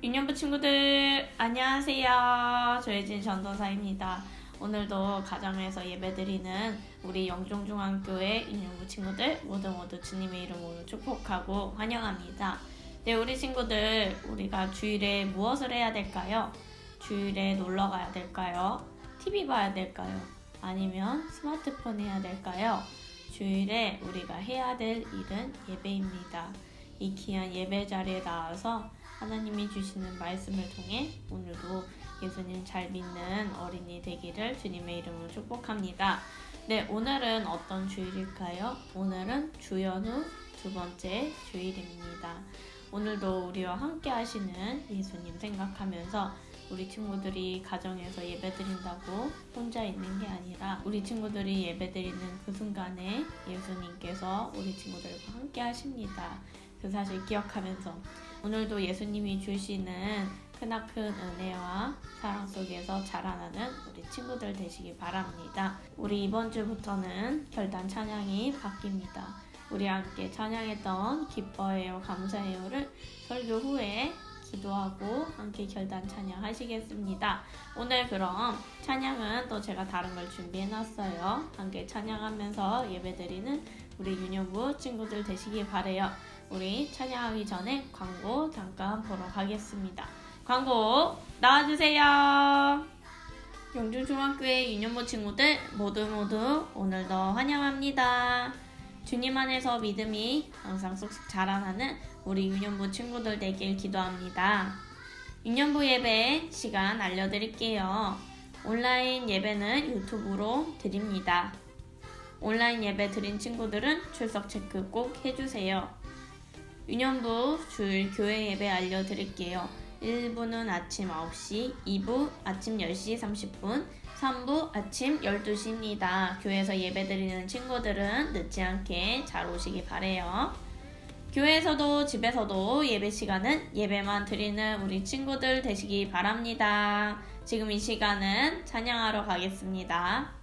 유년부 친구들 안녕하세요. 조혜진 전도사입니다. 오늘도 가정에서 예배드리는 우리 영종중앙교회 유년부 친구들 모두 모두 주님의 이름으로 축복하고 환영합니다. 네, 우리 친구들 우리가 주일에 무엇을 해야 될까요? 주일에 놀러 가야 될까요? TV 봐야 될까요? 아니면 스마트폰 해야 될까요? 주일에 우리가 해야 될 일은 예배입니다. 이 귀한 예배 자리에 나와서 하나님이 주시는 말씀을 통해 오늘도 예수님 잘 믿는 어린이 되기를 주님의 이름으로 축복합니다. 네, 오늘은 어떤 주일일까요? 오늘은 주연 후 두 번째 주일입니다. 오늘도 우리와 함께 하시는 예수님 생각하면서 우리 친구들이 가정에서 예배 드린다고 혼자 있는 게 아니라 우리 친구들이 예배 드리는 그 순간에 예수님께서 우리 친구들과 함께 하십니다. 그 사실 기억하면서 오늘도 예수님이 주시는 크나큰 은혜와 사랑 속에서 자라나는 우리 친구들 되시기 바랍니다. 우리 이번 주부터는 결단 찬양이 바뀝니다. 우리 함께 찬양했던 기뻐해요, 감사해요를 설교 후에 기도하고 함께 결단 찬양 하시겠습니다. 오늘 그럼 찬양은 또 제가 다른 걸 준비해놨어요. 함께 찬양하면서 예배드리는 우리 유년부 친구들 되시기 바래요. 우리 찬양하기 전에 광고 잠깐 보러 가겠습니다. 광고 나와주세요. 영주중학교의 유년부 친구들 모두 모두 오늘도 환영합니다. 주님 안에서 믿음이 항상 쏙쏙 자라나는 우리 유년부 친구들 되길 기도합니다. 유년부 예배 시간 알려드릴게요. 온라인 예배는 유튜브로 드립니다. 온라인 예배 드린 친구들은 출석 체크 꼭 해주세요. 유년부 주일 교회 예배 알려드릴게요. 1부는 아침 9시, 2부 아침 10시 30분, 3부 아침 12시입니다. 교회에서 예배 드리는 친구들은 늦지 않게 잘 오시기 바래요. 교회에서도 집에서도 예배 시간은 예배만 드리는 우리 친구들 되시기 바랍니다. 지금 이 시간은 찬양하러 가겠습니다.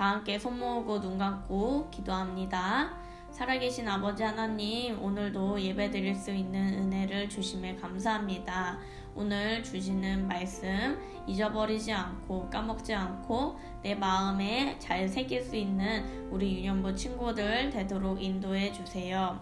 다 함께 손 모으고 눈 감고 기도합니다. 살아계신 아버지 하나님, 오늘도 예배 드릴 수 있는 은혜를 주심에 감사합니다. 오늘 주시는 말씀 잊어버리지 않고 까먹지 않고 내 마음에 잘 새길 수 있는 우리 유년부 친구들 되도록 인도해 주세요.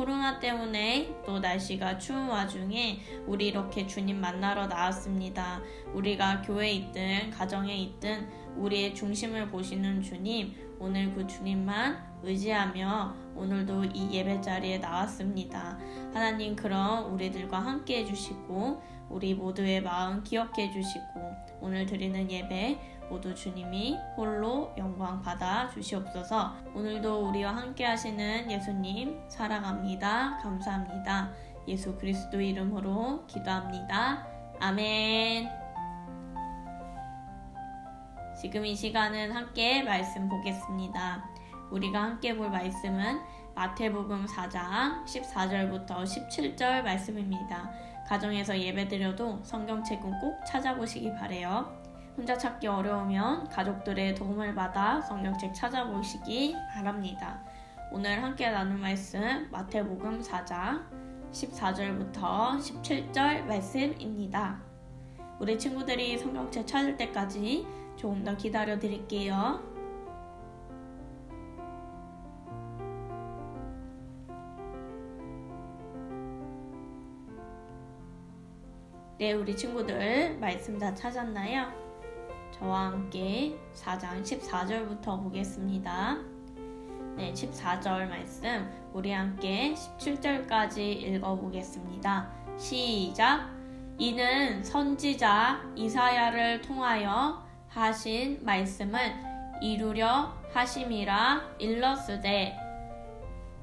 코로나 때문에 또 날씨가 추운 와중에 우리 이렇게 주님 만나러 나왔습니다. 우리가 교회에 있든 가정에 있든 우리의 중심을 보시는 주님, 오늘 그 주님만 의지하며 오늘도 이 예배 자리에 나왔습니다. 하나님 그럼 우리들과 함께 해주시고 우리 모두의 마음 기억해 주시고 오늘 드리는 예배 모두 주님이 홀로 영광 받아 주시옵소서. 오늘도 우리와 함께 하시는 예수님 사랑합니다. 감사합니다. 예수 그리스도 이름으로 기도합니다. 아멘. 지금 이 시간은 함께 말씀 보겠습니다. 우리가 함께 볼 말씀은 마태복음 4장 14절부터 17절 말씀입니다. 가정에서 예배드려도 성경책은 꼭 찾아보시기 바래요. 혼자 찾기 어려우면 가족들의 도움을 받아 성경책 찾아보시기 바랍니다. 오늘 함께 나눌 말씀 마태복음 4장 14절부터 17절 말씀입니다. 우리 친구들이 성경책 찾을 때까지 조금 더 기다려 드릴게요. 네, 우리 친구들 말씀 다 찾았나요? 저와 함께 4장 14절부터 보겠습니다. 네, 14절 말씀 우리 함께 17절까지 읽어보겠습니다. 시작! 이는 선지자 이사야를 통하여 하신 말씀을 이루려 하심이라 일렀으되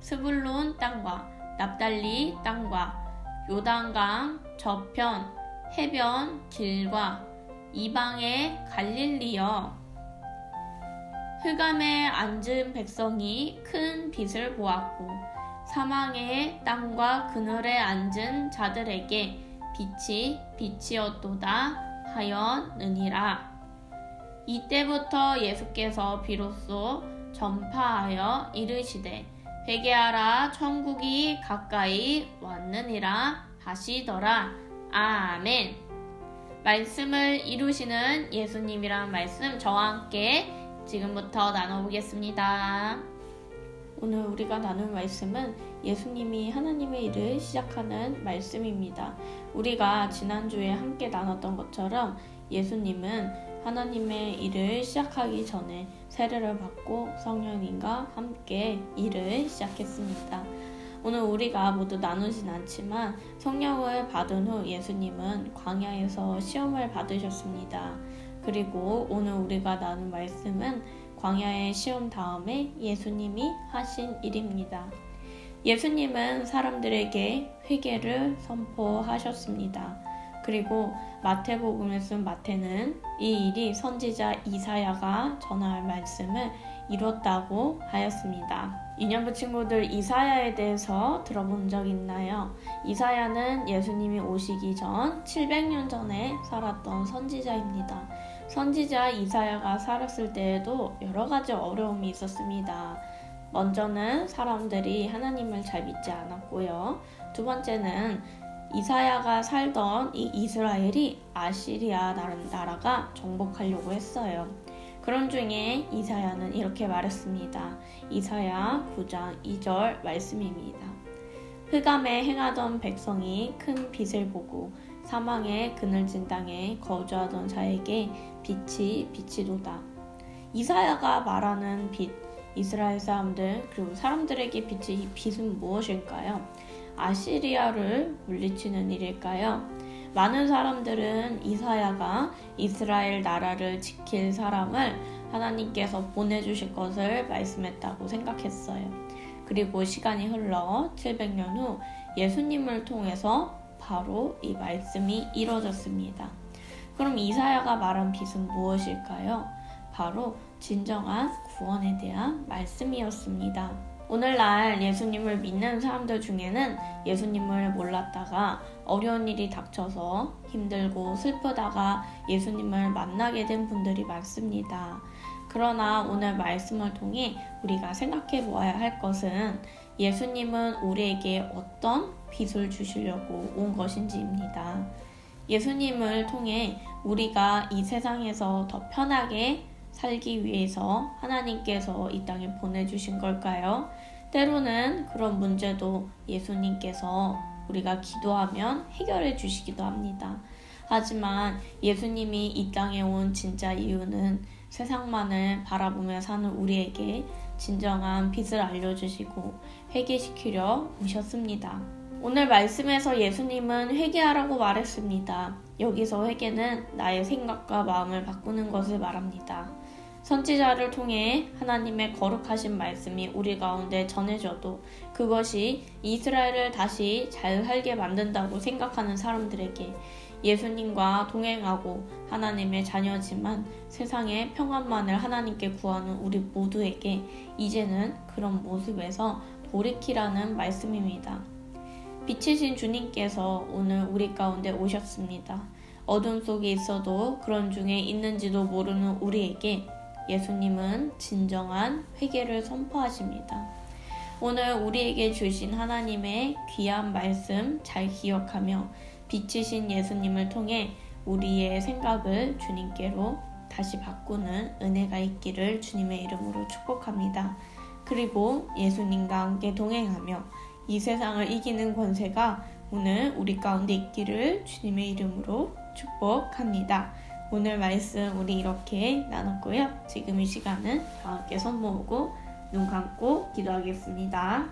스불론 땅과 납달리 땅과 요단강 저편 해변 길과 이방의 갈릴리여. 흑암에 앉은 백성이 큰 빛을 보았고 사망의 땅과 그늘에 앉은 자들에게 빛이 빛이었도다 하였느니라. 이때부터 예수께서 비로소 전파하여 이르시되 회개하라 천국이 가까이 왔느니라 하시더라 아멘 말씀을 이루시는 예수님이란 말씀 저와 함께 지금부터 나눠보겠습니다. 오늘 우리가 나눌 말씀은 예수님이 하나님의 일을 시작하는 말씀입니다. 우리가 지난주에 함께 나눴던 것처럼 예수님은 하나님의 일을 시작하기 전에 세례를 받고 성령님과 함께 일을 시작했습니다. 오늘 우리가 모두 나누진 않지만 성령을 받은 후 예수님은 광야에서 시험을 받으셨습니다. 그리고 오늘 우리가 나눈 말씀은 광야의 시험 다음에 예수님이 하신 일입니다. 예수님은 사람들에게 회개를 선포하셨습니다. 그리고 마태복음을 쓴 마태는 이 일이 선지자 이사야가 전할 말씀을 이뤘다고 하였습니다. 이년부 친구들 이사야에 대해서 들어본 적 있나요? 이사야는 예수님이 오시기 전 700년 전에 살았던 선지자입니다. 선지자 이사야가 살았을 때에도 여러 가지 어려움이 있었습니다. 먼저는 사람들이 하나님을 잘 믿지 않았고요. 두 번째는 이사야가 살던 이 이스라엘이 아시리아 나라가 정복하려고 했어요. 그런 중에 이사야는 이렇게 말했습니다. 이사야 9장 2절 말씀입니다. 흑암에 행하던 백성이 큰 빛을 보고 사망의 그늘진 땅에 거주하던 자에게 빛이 빛이도다. 이사야가 말하는 빛, 이스라엘 사람들 그리고 사람들에게 빛이 이 빛은 무엇일까요? 아시리아를 물리치는 일일까요? 많은 사람들은 이사야가 이스라엘 나라를 지킬 사람을 하나님께서 보내주실 것을 말씀했다고 생각했어요. 그리고 시간이 흘러 700년 후 예수님을 통해서 바로 이 말씀이 이루어졌습니다. 그럼 이사야가 말한 빛은 무엇일까요? 바로 진정한 구원에 대한 말씀이었습니다. 오늘날 예수님을 믿는 사람들 중에는 예수님을 몰랐다가 어려운 일이 닥쳐서 힘들고 슬프다가 예수님을 만나게 된 분들이 많습니다. 그러나 오늘 말씀을 통해 우리가 생각해 보아야 할 것은 예수님은 우리에게 어떤 빚을 주시려고 온 것인지입니다. 예수님을 통해 우리가 이 세상에서 더 편하게 살기 위해서 하나님께서 이 땅에 보내주신 걸까요? 때로는 그런 문제도 예수님께서 우리가 기도하면 해결해 주시기도 합니다. 하지만 예수님이 이 땅에 온 진짜 이유는 세상만을 바라보며 사는 우리에게 진정한 빛을 알려주시고 회개시키려 오셨습니다. 오늘 말씀에서 예수님은 회개하라고 말했습니다. 여기서 회개는 나의 생각과 마음을 바꾸는 것을 말합니다. 선지자를 통해 하나님의 거룩하신 말씀이 우리 가운데 전해져도 그것이 이스라엘을 다시 잘 살게 만든다고 생각하는 사람들에게 예수님과 동행하고 하나님의 자녀지만 세상의 평안만을 하나님께 구하는 우리 모두에게 이제는 그런 모습에서 돌이키라는 말씀입니다. 빛이신 주님께서 오늘 우리 가운데 오셨습니다. 어둠 속에 있어도 그런 중에 있는지도 모르는 우리에게 예수님은 진정한 회개를 선포하십니다. 오늘 우리에게 주신 하나님의 귀한 말씀 잘 기억하며 빛이신 예수님을 통해 우리의 생각을 주님께로 다시 바꾸는 은혜가 있기를 주님의 이름으로 축복합니다. 그리고 예수님과 함께 동행하며 이 세상을 이기는 권세가 오늘 우리 가운데 있기를 주님의 이름으로 축복합니다. 오늘 말씀 우리 이렇게 나눴고요. 지금 이 시간은 다 함께 손 모으고 눈 감고 기도하겠습니다.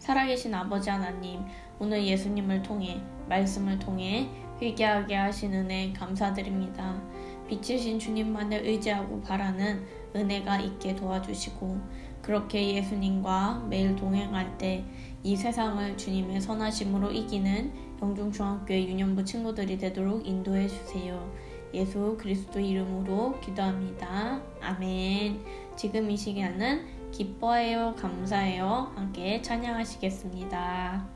살아계신 아버지 하나님, 오늘 예수님을 통해 말씀을 통해 회개하게 하신 은혜 감사드립니다. 빛이신 주님만을 의지하고 바라는 은혜가 있게 도와주시고 그렇게 예수님과 매일 동행할 때 이 세상을 주님의 선하심으로 이기는 영중중학교의 유년부 친구들이 되도록 인도해 주세요. 예수 그리스도 이름으로 기도합니다. 아멘. 지금 이 시간은 기뻐해요, 감사해요. 함께 찬양하시겠습니다.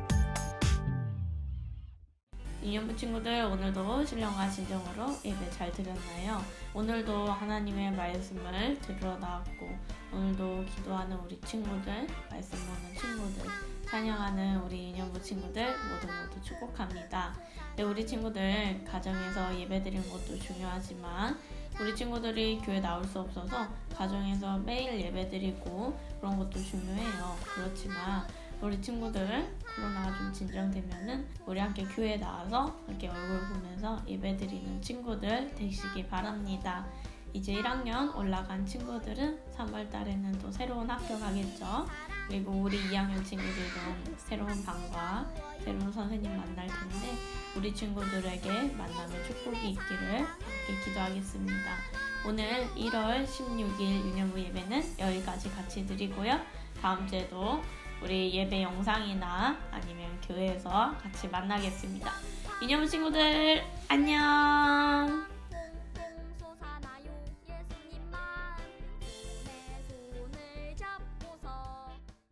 인연부 친구들 오늘도 신령과 진정으로 예배 잘 드렸나요? 오늘도 하나님의 말씀을 들으러 나왔고 오늘도 기도하는 우리 친구들, 말씀 보는 친구들, 찬양하는 우리 인연부 친구들 모두 모두 축복합니다. 네, 우리 친구들 가정에서 예배 드리는 것도 중요하지만 우리 친구들이 교회 나올 수 없어서 가정에서 매일 예배 드리고 그런 것도 중요해요. 그렇지만 우리 친구들 코로나가 좀 진정되면은 우리 함께 교회 나와서 이렇게 얼굴 보면서 예배 드리는 친구들 되시기 바랍니다. 이제 1학년 올라간 친구들은 3월 달에는 또 새로운 학교 가겠죠. 그리고 우리 2학년 친구들도 새로운 방과 새로운 선생님 만날 텐데 우리 친구들에게 만남의 축복이 있기를 기도하겠습니다. 오늘 1월 16일 유년부 예배는 여기까지 같이 드리고요. 다음 주에도 우리 예배 영상이나 아니면 교회에서 같이 만나겠습니다. 이념 친구들 안녕.